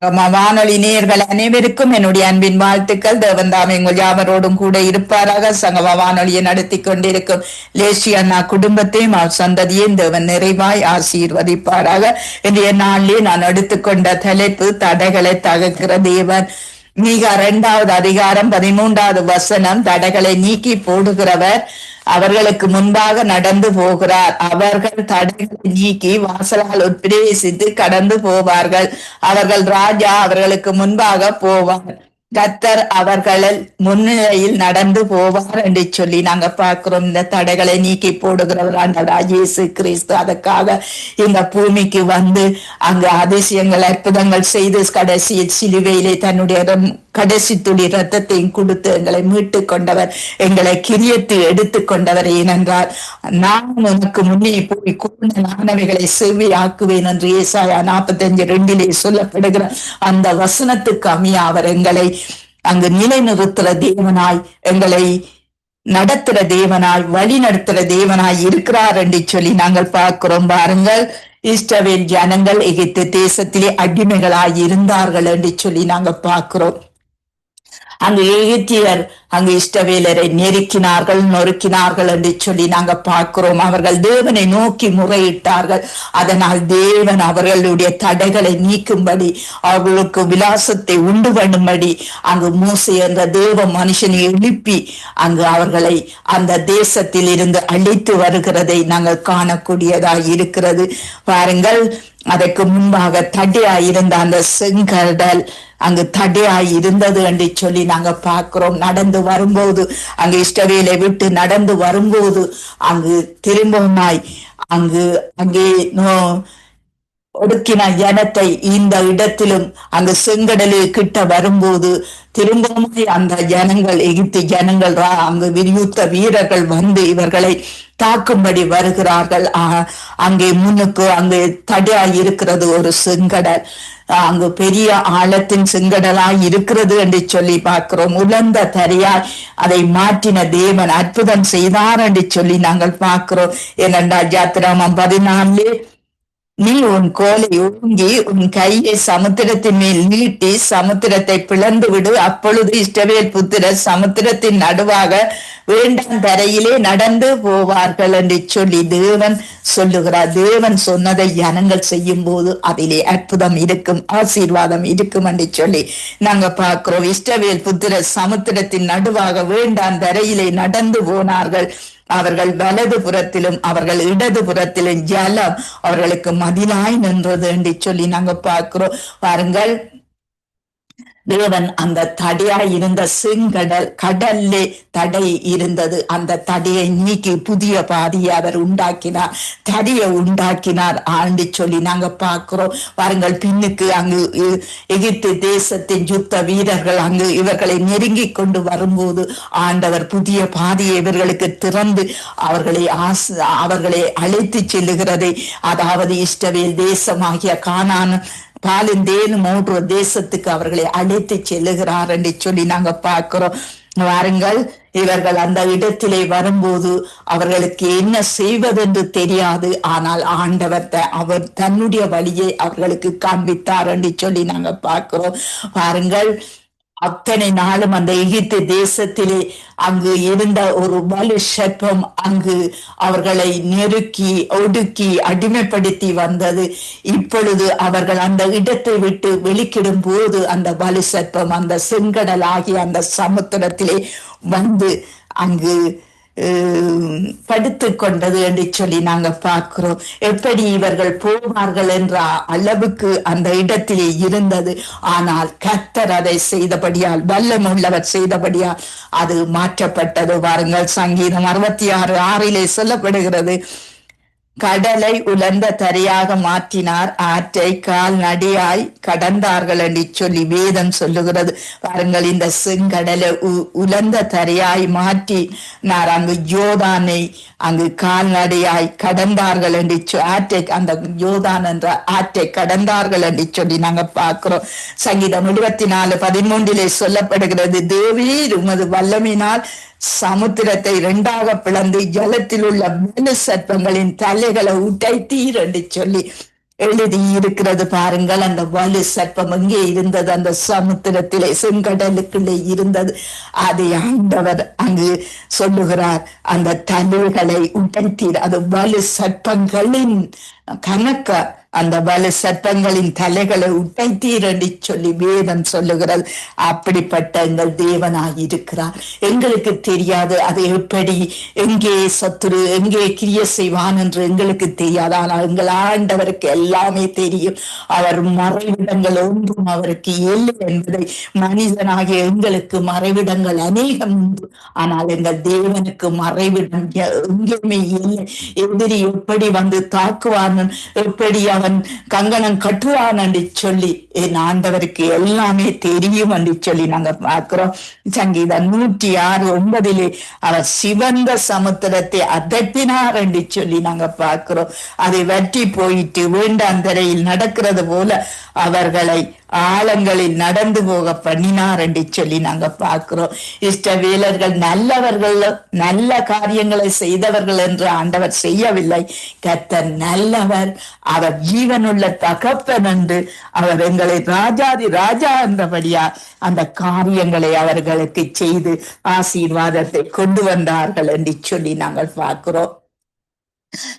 வானொலி நேர்கள் அனைவருக்கும் என்னுடைய அன்பின் வாழ்த்துக்கள். தேவன் தாமே உங்கள் யாவரோடும் கூட இருப்பாராக. சங்க வானொலியை நடத்தி கொண்டிருக்கும் லேசி அண்ணா குடும்பத்தையும் அவர் சந்ததியையும் தேவன் நிறைவாய் ஆசீர்வதிப்பாராக. இன்றைய நாளிலே நான் எடுத்துக்கொண்ட தலைப்பு தடைகளை தகர்க்கிற தேவன். மிக இரண்டாவது அதிகாரம் பதிமூன்றாவது வசனம் தடைகளை நீக்கி போடுகிறவர் அவர்களுக்கு முன்பாக நடந்து போகிறார். அவர்கள் தடைகளை நீக்கி வாசலால் உட்பிரவேசித்து கடந்து போவார்கள். அவர்கள் ராஜா அவர்களுக்கு முன்பாக போவார். கத்தர் அவர்கள் முன்னிலையில் நடந்து போவார் என்று சொல்லி நாங்க பார்க்கிறோம். இந்த தடைகளை நீக்கி போடுகிறவர் அந்த இயேசு கிறிஸ்து. அதற்காக இந்த பூமிக்கு வந்து அங்கு அதிசயங்கள் அற்புதங்கள் செய்து கடைசியில் சிலுவையிலே தன்னுடைய கடைசி துளி ரத்தத்தையும் கொடுத்து எங்களை மீட்டு கொண்டவர் எங்களை கிரியத்து எடுத்து கொண்டவர் ஏனென்றால் நான் உனக்கு முன்னே போய் கூர்ந்த நானவைகளை செவ்வியாக்குவேன் என்று ஏசாயா நாற்பத்தஞ்சு ரெண்டிலே சொல்லப்படுகிற அந்த வசனத்துக்கு அமைய அவர் எங்களை அங்கு நிலைநிறுத்துற தேவனாய் எங்களை நடத்துற தேவனாய் வழி நடத்துற தேவனாய் இருக்கிறார் என்று சொல்லி நாங்கள் பார்க்கிறோம். பாருங்கள் இஸ்ரவேல் ஜனங்கள் எகித்து தேசத்திலே அடிமைகளாய் இருந்தார்கள் என்று சொல்லி நாங்க பார்க்கிறோம். அங்கு எகிப்தியர் அங்கு இஷ்டவேலரை நெருக்கினார்கள் நொறுக்கினார்கள் என்று சொல்லி நாங்க பார்க்கிறோம். அவர்கள் தேவனை நோக்கி முறையிட்டார்கள். அதனால் தேவன் அவர்களுடைய தடைகளை நீக்கும்படி அவர்களுக்கு விலாசத்தை உண்டு பண்ணும்படி அங்கு மூசை என்ற தேவ மனுஷனை எழுப்பி அங்கு அவர்களை அந்த தேசத்தில் இருந்து அழித்து வருகிறதை நாங்கள் காணக்கூடியதாய் இருக்கிறது. பாருங்கள் அதற்கு முன்பாக தடையாயிருந்த அந்த செங்கடல் அங்கு தடையாய் இருந்தது என்று சொல்லி நாங்க பார்க்கிறோம். நடந்து வரும்போது அங்கு இஷ்டவேலை விட்டு நடந்து வரும்போது அங்கு திரும்பவுமாய் அங்கு அங்கே ஒடுக்கின ஜனத்தை இந்த இடத்திலும் அங்கு செங்கடலு கிட்ட வரும்போது திரும்பவும் அந்த ஜனங்கள் எகிப்து ஜனங்கள் அங்கு விரியுத்த வீரர்கள் வந்து இவர்களை தாக்கும்படி வருகிறார்கள். அங்கே முன்னுக்கு அங்கே தடையா இருக்கிறது ஒரு செங்கடல். அங்கு பெரிய ஆழத்தின் செங்கடலாய் இருக்கிறது என்று சொல்லி பார்க்கிறோம். உலர்ந்த தரையால் அதை மாற்றின தேவன் அற்புதம் செய்தார் என்று சொல்லி நாங்கள் பார்க்கிறோம். ஏனென்றால் ஜாத்திராமம் பதினாலு நீ உன் கோலை ஓங்கி உன் கையை சமுத்திரத்தின் மேல் நீட்டி சமுத்திரத்தை பிளந்து விடு. அப்பொழுது இஷ்டவேல் புத்திரர் சமுத்திரத்தின் நடுவாக வேண்டாம் தரையிலே நடந்து போவார்கள் என்று சொல்லி தேவன் சொல்லுகிறார். தேவன் சொன்னதை ஜனங்கள் செய்யும் போது அதிலே அற்புதம் இருக்கும் ஆசீர்வாதம் இருக்கும் என்று சொல்லி நாங்க பார்க்கிறோம். இஷ்டவேல் புத்திரர் சமுத்திரத்தின் நடுவாக வேண்டாம் தரையிலே நடந்து போனார்கள். அவர்கள் வலது புறத்திலும் அவர்கள் இடது புறத்திலும் ஜலம் அவர்களுக்கு மதிலாய் நின்றது என்று சொல்லி நாங்க பார்க்கிறோம். பாருங்கள். தேவன் அந்த தடையா இருந்த செங்கடல் கடல்லே தடை இருந்தது. அந்த தடையை நீக்கி புதிய பாதையை அவர் உண்டாக்கினார். தடையை உண்டாக்கினார் ஆண்டு சொல்லி நாங்க பார்க்கிறோம். பாருங்கள் பின்னுக்கு அங்கு எகிப்து தேசத்தின் யுத்த வீரர்கள் அங்கு இவர்களை நெருங்கி கொண்டு வரும்போது ஆண்டவர் புதிய பாதையை இவர்களுக்கு திறந்து அவர்களை ஆசு அவர்களை அழைத்து செல்லுகிறதை அதாவது இஷ்டவேல் தேசமாகிய காணான பாலிந்தேன்னு மூன்று தேசத்துக்கு அவர்களை அழைத்து செல்லுகிறார் என்று சொல்லி நாங்க பார்க்கிறோம். வாருங்கள் இவர்கள் அந்த இடத்திலே வரும்போது அவர்களுக்கு என்ன செய்வதென்று தெரியாது. ஆனால் ஆண்டவர் அவர் தன்னுடைய வழியை அவர்களுக்கு காண்பித்தார் என்று சொல்லி நாங்க பார்க்கிறோம். பாருங்கள் அத்தனை நாளும் அந்த எகிப்து தேசத்திலே அங்கு இருந்த ஒரு வலு சர்ப்பம் அங்கு அவர்களை நெருக்கி ஒடுக்கி அடிமைப்படுத்தி வந்தது. இப்பொழுது அவர்கள் அந்த இடத்தை விட்டு வெளிக்கிடும் போது அந்த வலு சர்ப்பம் அந்த செங்கடல் ஆகிய அந்த சமுத்திரத்திலே வந்து அங்கு படுத்து கொண்டது என்று சொல்லி நாங்க பார்க்கிறோம். எப்படி இவர்கள் போவார்கள் என்ற அளவுக்கு அந்த இடத்திலே இருந்தது. ஆனால் கத்தர் அதை செய்தபடியால் வல்லமுள்ளவர் செய்தபடியால் அது மாற்றப்பட்டது. வாருங்கள் சங்கீதம் அறுபத்தி ஆறு ஆறிலே சொல்லப்படுகிறது. கடலை உலர்ந்த தரையாக மாற்றினார். ஆற்றை கால் நடியாய் கடந்தார்கள் என்று சொல்லி வேதம் சொல்லுகிறது. பாருங்கள் இந்த செங்கடலை உ- உலர்ந்த தரையாய் மாற்றினார். அங்கு யோதானை அங்கு கால்நடையாய் கடந்தார்கள் என்று சொ- ஆற்றை அந்த யோதான் என்ற ஆற்றை கடந்தார்கள் என்று சொல்லி நாங்க பார்க்கிறோம். சங்கீதம் இருபத்தி நாலு பதிமூன்றிலே சொல்லப்படுகிறது தேவி உமது வல்லமினால் சமுத்திரத்தை இரண்டாக பிளந்து ஜலத்தில் உள்ள மேலு சர்ப்பங்களின் தலைகளை உடைத்தீர் என்று சொல்லி எழுதி இருக்கிறது பாருங்கள். அந்த வலு சர்ப்பம் எங்கே இருந்தது? அந்த சமுத்திரத்திலே செங்கடலுக்குள்ளே இருந்தது. அதை ஆண்டவர் அங்கு சொல்லுகிறார். அந்த தலைகளை உடைத்தீர். அது வலு சர்ப்பங்களின் கணக்க அந்த வலு சர்ப்பங்களின் தலைகளை உடைத்தீர் என்று சொல்லி வேதம் சொல்லுகிறது அப்படிப்பட்ட எங்கள் தேவனாய் இருக்கிறார் எங்களுக்கு தெரியாது அது எப்படி எங்கே சத்துரு எங்கே கிரிய செய்வான் என்று எங்களுக்கு தெரியாது. ஆனால் எங்கள் ஆண்டவருக்கு எல்லாமே தெரியும். அவர் மறைவிடங்கள் ஒன்றும் அவருக்கு இல்லை என்பதை மனிதனாகிய எங்களுக்கு மறைவிடங்கள் அநேகம் உண்டு. ஆனால் எங்கள் தேவனுக்கு மறைவிடம் எங்குமே எங்கேயுமே இல்லை. எதிரி எப்படி வந்து தாக்குவான் எப்படி அவன் கங்கணம் கட்டுவான் என்று சொல்லி என் ஆண்டவருக்கு எல்லாமே தெரியும் என்று சொல்லி நாங்க பார்க்கிறோம். சங்கீதம் நூற்றி ஆறு ஒன்பதிலே அவர் சிவந்த சமுத்திரத்தை அதட்டினார் என்று சொல்லி நாங்க பார்க்கிறோம். அதை வற்றி போயிட்டு வேண்டாந்தரையில் நடக்கிறது போல அவர்களை ஆழங்களில் நடந்து போக பண்ணினார் என்று சொல்லி நாங்க பார்க்கிறோம். இஷ்டவேலர்கள் நல்லவர்கள் நல்ல காரியங்களை செய்தவர்கள் என்று ஆண்டவர் செய்யவில்லை. கத்தர் நல்லவர். அவர் ஜீவனுள்ள தகப்பன் என்று அவர் எங்களை ராஜாதி ராஜா என்றபடியா அந்த காரியங்களை அவர்களுக்கு செய்து ஆசீர்வாதத்தை கொண்டு வந்தார்கள் என்று சொல்லி நாங்கள் பார்க்கிறோம்.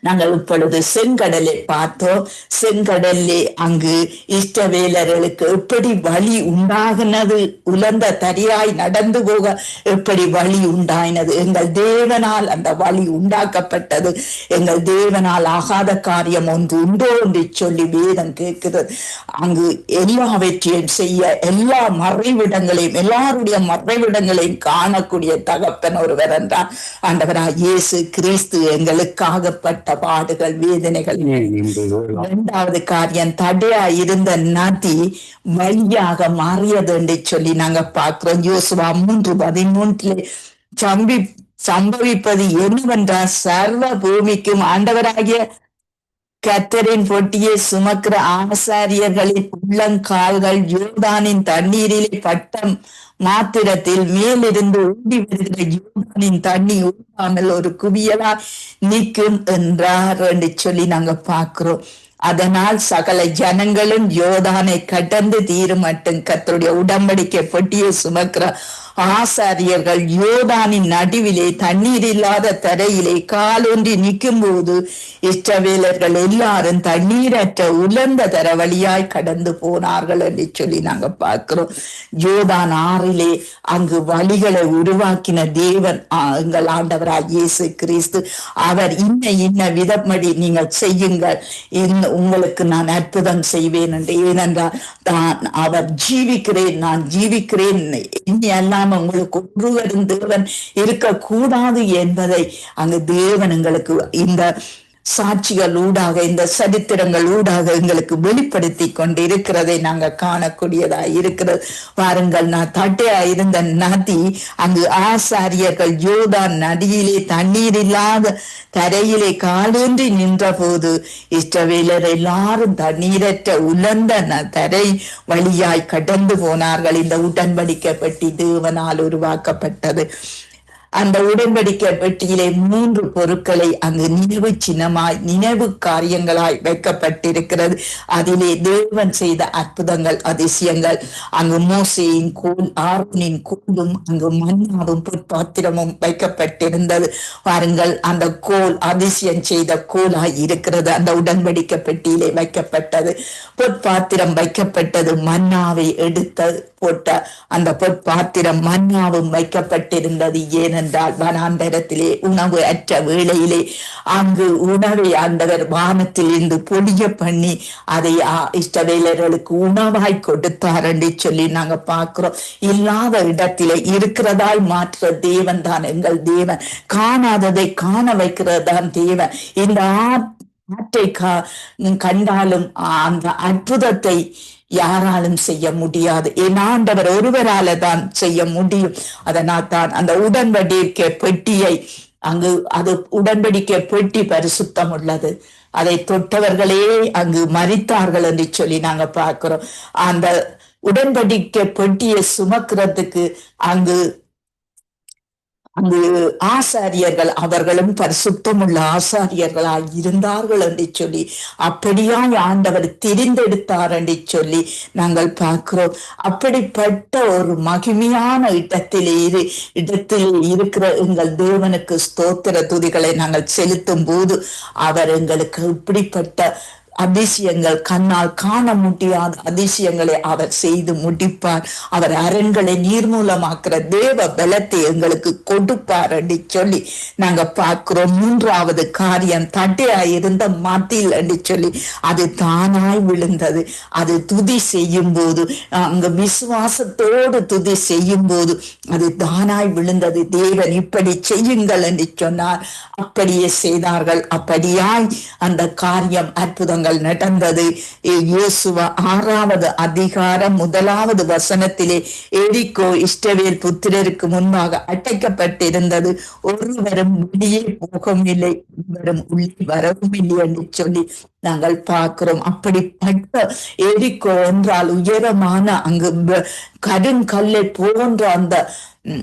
நாங்கள் இப்பொழுது செங்கடலை பார்த்தோம். செங்கடலே அங்கு இஷ்டவேலர்களுக்கு எப்படி வழி உண்டாகினது? உலர்ந்த தரியாய் நடந்து போக எப்படி வழி உண்டாயினது? எங்கள் தேவனால் அந்த வழி உண்டாக்கப்பட்டது. எங்கள் தேவனால் ஆகாத காரியம் ஒன்று உண்டோ என்று சொல்லி வேதம் கேட்கிறது. அங்கு எல்லாவற்றையும் செய்ய எல்லா மறைவிடங்களையும் எல்லாருடைய மறைவிடங்களையும் காணக்கூடிய தகப்பன் ஒருவர் என்றார். ஆண்டவராய் இயேசு கிறிஸ்து எங்களுக்காக பட்ட பாடுகள் வேதனைகள். இரண்டாவது காரியம் தடையா இருந்த நதி வழியாக மாறியது என்று சொல்லி நாங்க பார்க்கிறோம். யோசுவா மூன்று பதிமூன்றிலே சம்பி சம்பவிப்பது என்னவென்றால் சர்வ பூமிக்கும் ஆண்டவராகிய கத்தரின் பொட்டியை சுமக்கிற ஆசாரியர்களின் உள்ளங்கால்கள் யோர்தானின் தண்ணீரிலே பட்டம் மாத்திரத்தில் மேலிருந்து ஊண்டி வருகிற யோர்தானின் தண்ணி ஊடாமல் ஒரு குவியலா நிற்கும் என்றார் என்று சொல்லி நாங்க பாக்குறோம் அதனால் சகல ஜனங்களும் யோதானை கடந்து தீரும் மட்டும் கத்தருடைய உடம்படிக்கை பொட்டியை சுமக்கிற ஆசாரியர்கள் யோதானின் நடுவிலே தண்ணீர் இல்லாத தரையிலே காலொன்றி நிற்கும் போது இஷ்டவேலர்கள் எல்லாரும் தண்ணீரற்ற உலர்ந்த தர வழியாய் கடந்து போனார்கள் என்று சொல்லி நாங்க பார்க்கிறோம். யோதான் ஆறிலே அங்கு வழிகளை உருவாக்கின தேவன் எங்கள் ஆண்டவராய் இயேசு கிறிஸ்து. அவர் இன்ன இன்ன விதப்படி நீங்கள் செய்யுங்கள். இன்ன உங்களுக்கு நான் அற்புதம் செய்வேன் என்று. ஏனென்றால் தான் அவர் ஜீவிக்கிறேன் நான் ஜீவிக்கிறேன். இனி அல்லாம உங்களுக்கு ஒருவரும் தேவன் இருக்கக்கூடாது என்பதை அங்கு தேவன் எங்களுக்கு இந்த சாட்சிகள் ஊடாக இந்த சரித்திரங்கள் ஊடாக எங்களுக்கு வெளிப்படுத்தி கொண்டு இருக்கிறதை நாங்க காணக்கூடியதா இருக்கிறது. பாருங்கள் நான் தட்டையா இருந்த நதி அங்கு ஆசாரியர்கள் யோதான் நதியிலே தண்ணீர் இல்லாத தரையிலே காலூன்றி நின்ற போது இஷ்டவேலர் எல்லாரும் தண்ணீரற்ற உலர்ந்த ந- தரை வழியாய் கடந்து போனார்கள். இந்த உடன்படிக்கப்பட்டி தேவனால் உருவாக்கப்பட்டது. அந்த உடன்படிக்கை பெட்டியிலே மூன்று பொருட்களை அங்கு நினைவு சின்னமாய் நினைவு காரியங்களாய் வைக்கப்பட்டிருக்கிறது. அதிலே தேவன் செய்த அற்புதங்கள் அதிசயங்கள். அங்கு மோசையின் கோல் ஆர்வனின் கோலும் அங்கு மன்னாவும் பொற்பாத்திரமும் வைக்கப்பட்டிருந்தது. பாருங்கள் அந்த கோல் அதிசயம் செய்த கோலாய் இருக்கிறது. அந்த உடன்படிக்கை பெட்டியிலே வைக்கப்பட்டது. பொற்பாத்திரம் வைக்கப்பட்டது. மன்னாவை எடுத்து போட்ட அந்த பொற்பாத்திரம் மன்னாவும் வைக்கப்பட்டிருந்தது. ஏனென்றால் வனாந்தரத்திலே உணவு அற்ற வேளையிலே அங்கு உணவை ஆண்டவர் வானத்தில் இருந்து பொடிய பண்ணி அதை இஷ்டவேலர்களுக்கு உணவாய் கொடுத்தார் என்று சொல்லி நாங்க பார்க்கிறோம். இல்லாத இடத்திலே இருக்கிறதாய் மாற்ற தேவன் தான் எங்கள் தேவன். காணாததை காண வைக்கிறதான் தேவன். இந்த ஆ- ஆற்றை கண்டாலும் அந்த அற்புதத்தை யாராலும் செய்ய முடியாது. என் ஆண்டவர் ஒருவரால தான் செய்ய முடியும். அதனால் தான் அந்த உடன்படிக்கை பெட்டியை அங்கு அது உடன்படிக்கை பெட்டி பரிசுத்தம் உள்ளது. அதை தொட்டவர்களே அங்கு மறித்தார்கள் என்று சொல்லி நாங்க பார்க்கிறோம். அந்த உடன்படிக்கை பெட்டியை சுமக்கிறதுக்கு அங்கு அங்கு ஆசாரியர்கள் அவர்களும் பரிசுத்தமுள்ள ஆசாரியர்களாய் இருந்தார்கள் என்று சொல்லி அப்படியாய் ஆண்டவர் தெரிந்தெடுத்தார் என்று சொல்லி நாங்கள் பார்க்கிறோம். அப்படிப்பட்ட ஒரு மகிமையான இடத்திலே இரு இடத்தில் இருக்கிற எங்கள் தேவனுக்கு ஸ்தோத்திர துதிகளை நாங்கள் செலுத்தும் போது அவர் எங்களுக்கு இப்படிப்பட்ட அதிசயங்கள். கண்ணால் காண முடியாத அதிசயங்களை அவர் செய்து முடிப்பார். அவர் அரண்களை நீர்மூலமாக்குற தேவ பலத்தை எங்களுக்கு கொடுப்பார் என்று சொல்லி நாங்க பார்க்கிறோம். மூன்றாவது காரியம் தட்டையாய் இருந்த மத்தியில் என்று சொல்லி. அது தானாய் விழுந்தது. அது துதி செய்யும் போது அங்க விசுவாசத்தோடு துதி செய்யும் போது அது தானாய் விழுந்தது. தேவன் இப்படி செய்யுங்கள் என்று சொன்னார். அப்படியே செய்தார்கள். அப்படியாய் அந்த காரியம் அற்புதங்கள் நடந்தது. இயேசுவ ஆறாவது அதிகாரம் முதலாவது வசனத்திலே எரிக்கோ இஷ்டவேல் புத்திரருக்கு முன்பாக அடைக்கப்பட்டிருந்தது. ஒருவரும் வெளியே போகவும் இல்லை ஒருவரும் உள்ளே வரவும் இல்லை என்று சொல்லி நாங்கள் பார்க்கிறோம். அப்படிப்பட்ட எரிக்கோ என்றால் உயரமான அங்கு ப- கருங்கல்லை போன்ற அந்த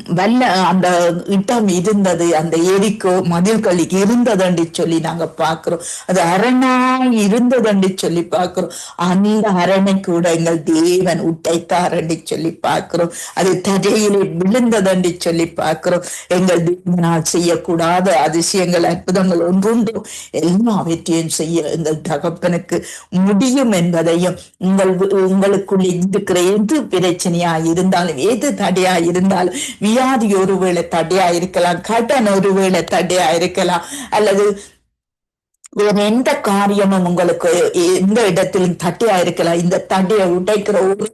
வல்ல அந்த இடம் இருந்தது. அந்த எரிக்கோ மதில்கள் இருந்ததுன்னு சொல்லி நாங்க பாக்குறோம் அது அரணாய் இருந்ததுன்னு சொல்லி பாக்குறோம் அந்த அரணை கூட எங்கள் தேவன் உடைத்தார் சொல்லி பாக்குறோம் அது தரையிலே விழுந்ததுன்னு சொல்லி பார்க்கிறோம். எங்கள் தேவனால் செய்யக்கூடாத அதிசயங்கள் அற்புதங்கள் ஒன்றுண்டோ எல்லாவற்றையும் செய்ய எங்கள் தகப்பனுக்கு முடியும் என்பதையும் உங்கள் உங்களுக்குள் இருக்கிற எது பிரச்சனையா இருந்தாலும் எது தடையா இருந்தாலும் வியாதி ஒருவேளை தடையா இருக்கலாம் கடன் ஒருவேளை தடையா இருக்கலாம் அல்லது வேற எந்த காரியமும் உங்களுக்கு எந்த இடத்திலும் தட்டியா இருக்கலாம் இந்த தடையை உடைக்கிற ஒரு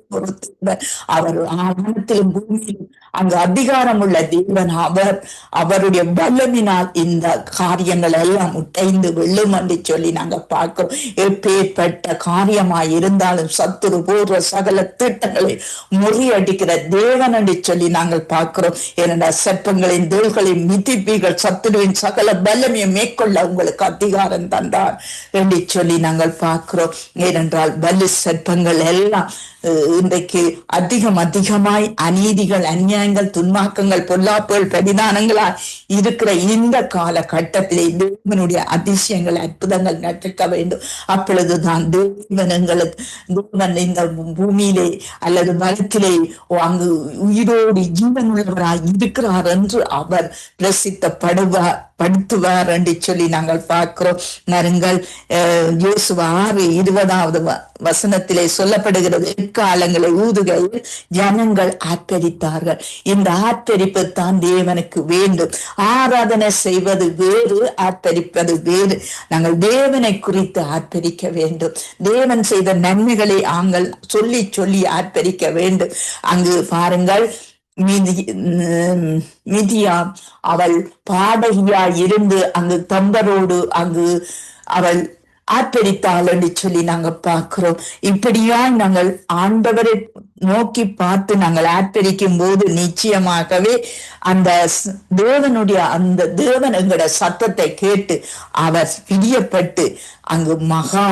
அவர் ஆகத்திலும் பூமியிலும் அங்கு அதிகாரம் உள்ள தேவன் அவர் அவருடைய வல்லமினால் இந்த காரியங்கள் எல்லாம் உடைந்து வெள்ளும் என்று சொல்லி நாங்க பார்க்கிறோம். எப்பேற்பட்ட காரியமாய் இருந்தாலும் சத்துரு பூர்வ சகல திட்டங்களை முறியடிக்கிற தேவன் என்று சொல்லி நாங்கள் பார்க்கிறோம். ஏனென்றால் சர்ப்பங்களின் தேள்களின் மிதிப்பீர்கள் சத்துருவின் சகல பலமையும் மேற்கொள்ள உங்களுக்கு அதிகாரம் தந்தார் என்று சொல்லி நாங்கள் பார்க்கிறோம். ஏனென்றால் பலி சர்ப்பங்கள் எல்லாம் இன்றைக்கு அதிகம் அதிகமாய் அநீதிகள் அந்நிய அநியாயங்கள் துன்மாக்கங்கள் பொல்லாப்புகள் பிரதிதானங்களா இருக்கிற இந்த காலகட்டத்திலே தேவனுடைய அதிசயங்கள் அற்புதங்கள் நடக்க வேண்டும். அப்பொழுதுதான் தேவன் எங்களுக்கு தேவன் இந்த பூமியிலே அல்லது மரத்திலே அங்கு உயிரோடு ஜீவன் உள்ளவராய் இருக்கிறார் என்று அவர் பிரசித்தப்படுவார் படுத்துவார் என்று சொல்லி நாங்கள் பார்க்கிறோம். நருங்கள் யோசுவ ஆறு இருபதாவது வசனத்திலே சொல்லப்படுகிறது. எக்காலங்களை ஊதுகையில் ஜனங்கள் ஆத்தரித்தார்கள் இந்த ஆத்தரிப்பு தான் தேவனுக்கு வேண்டும். ஆராதனை செய்வது வேறு ஆத்தரிப்பது வேறு. நாங்கள் தேவனை குறித்து ஆர்ப்பரிக்க வேண்டும். தேவன் செய்த நன்மைகளை நாங்கள் சொல்லி சொல்லி ஆர்ப்பரிக்க வேண்டும். அங்கு பாருங்கள் மிதி உம், அவள் பாடகியா இருந்து அங்கு தம்பரோடு அங்கு அவள் ஆர்ப்பரித்தாள் என்று சொல்லி நாங்க பார்க்கிறோம். இப்படியா நாங்கள் ஆண்டவரை நோக்கி பார்த்து நாங்கள் ஆர்ப்பரிக்கும் போது நிச்சயமாகவே அந்த தேவனுடைய அந்த தேவன் எங்களோட சத்தத்தை கேட்டு அவர் பிரியப்பட்டு அங்கு மகா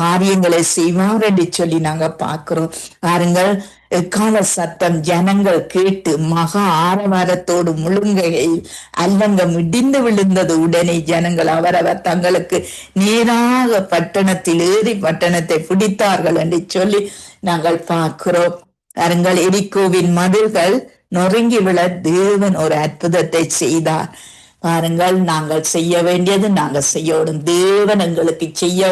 காரியங்களை செய்வார் என்று சொல்லி நாங்க பார்க்கிறோம். பாருங்கள் எக்கால சத்தம் ஜனங்கள் கேட்டு மகா ஆரவாரத்தோடு முழுங்கையில் அல்லங்க இடிந்து விழுந்தது உடனே ஜனங்கள் அவரவர் தங்களுக்கு நேராக பட்டணத்தில் ஏறி பட்டணத்தை பிடித்தார்கள் என்று சொல்லி நாங்கள் பார்க்கிறோம். பாருங்கள் எரிக்கோவின் மதில்கள் நொறுங்கி விழ தேவன் ஒரு அற்புதத்தை செய்தார். பாருங்கள் நாங்கள் செய்ய வேண்டியது நாங்கள் செய்யணும். தேவன் எங்களுக்கு செய்ய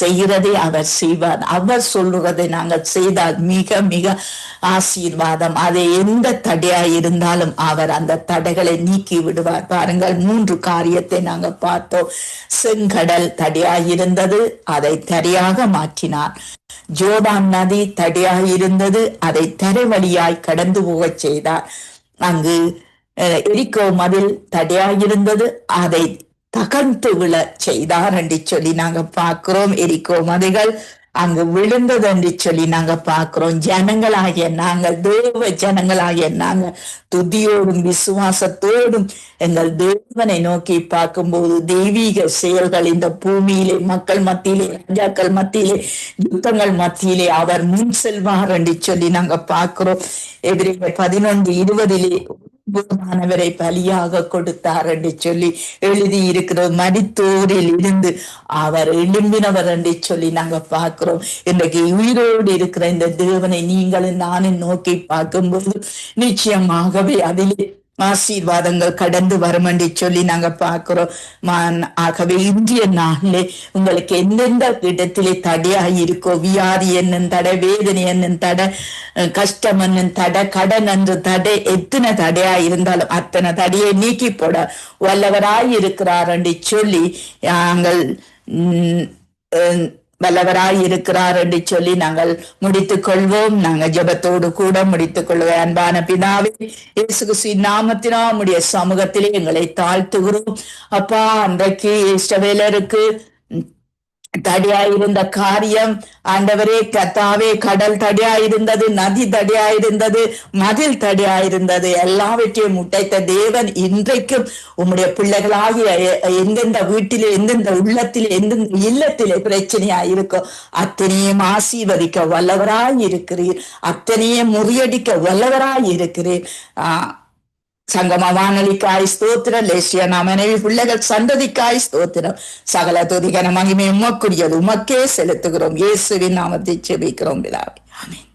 செய்கிறதை அவர் செய்வார். அவர் சொல்லுறதை நாங்கள் செய்தால் மிக மிக ஆசீர்வாதம். அதை எந்த தடையா இருந்தாலும் அவர் அந்த தடைகளை நீக்கி விடுவார். பாருங்கள் மூன்று காரியத்தை நாங்கள் பார்த்தோம். செங்கடல் தடையாயிருந்தது அதை தரையாக மாற்றினார். ஜோதான் நதி தடையாயிருந்தது அதை தரை வழியாய் கடந்து போகச் செய்தார். அங்கு எரிக்கோ மதில் தடையாயிருந்தது. அதை தகர்த்து விழ செய்தார் என்று சொல்லி நாங்க பார்க்கிறோம். எரிக்கோ மதில்கள் அங்கு விழுந்தது என்று சொல்லி நாங்க பார்க்கிறோம். ஜனங்களாகிய நாங்கள் தேவ ஜனங்களாகிய நாங்க துதியோடும் விசுவாசத்தோடும் எங்கள் தேவனை நோக்கி பார்க்கும்போது தெய்வீக செயல்கள் இந்த பூமியிலே மக்கள் மத்தியிலே ராஜாக்கள் மத்தியிலே யுத்தங்கள் மத்தியிலே அவர் முன் செல்வார் என்று சொல்லி நாங்க பார்க்கிறோம். எதிரே பதினொன்று இருபதிலே மாணவரை பலியாக கொடுத்தார் என்று சொல்லி எழுதி இருக்கிற மடித்தோரில் இருந்து அவர் எழும்பினவர் என்று சொல்லி நாங்க பார்க்கிறோம். இன்றைக்கு உயிரோடு இருக்கிற இந்த தேவனை நீங்களும் நானும் நோக்கி பார்க்கும்போது நிச்சயமாகவே அதிலே ஆசீர்வாதங்கள் கடந்து வரும் என்று சொல்லி நாங்க பார்க்கிறோம். ஆகவே இந்திய நாளிலே உங்களுக்கு எந்தெந்த இடத்திலே தடையா இருக்கோ வியாதி என்னும் தடை வேதனை என்னும் தடை கஷ்டம் என்னும் தடை கடன் என்று தடை எத்தனை தடையா இருந்தாலும் அத்தனை தடையை நீக்கி போட வல்லவராய் இருக்கிறார் என்று சொல்லி நாங்கள் உம், வல்லவராய் இருக்கிறார் என்று சொல்லி நாங்கள் முடித்துக் கொள்வோம். நாங்கள் ஜெபத்தோடு கூட முடித்துக் கொள்வோம். அன்பான பிதாவே இயேசு நாமத்தினா உடைய சமூகத்திலே எங்களை தாழ்த்துகிறோம். அப்பா அன்றைக்கு இஷ்டவேலருக்கு தடையாயிருந்த காரியம். ஆண்டவரே கத்தாவே கடல் தடையாயிருந்தது நதி தடையாயிருந்தது மதில் தடையாயிருந்தது. எல்லாவற்றையும் முட்டைத்த தேவன் இன்றைக்கும் உம்முடைய பிள்ளைகளாகிய எந்தெந்த வீட்டிலே எந்தெந்த உள்ளத்திலே எந்தெந்த இல்லத்திலே பிரச்சனையா இருக்கோ அத்தனையும் ஆசீர்வதிக்க வல்லவராய் இருக்கிறீர் அத்தனையும் முறியடிக்க வல்லவராய் இருக்கிறீர் ஆஹ் சங்கம வானொலிக்காய் ஸ்தோத்திரம் லேசிய மனைவி பிள்ளைகள் சந்ததிக்காய் ஸ்தோத்திரம். சகல துதிகன மகிமை உமக்குரியது உமக்கே செலுத்துகிறோம். இயேசுவின் நாமத்தை செபிக்கிறோம் விழாவை ஆமென்.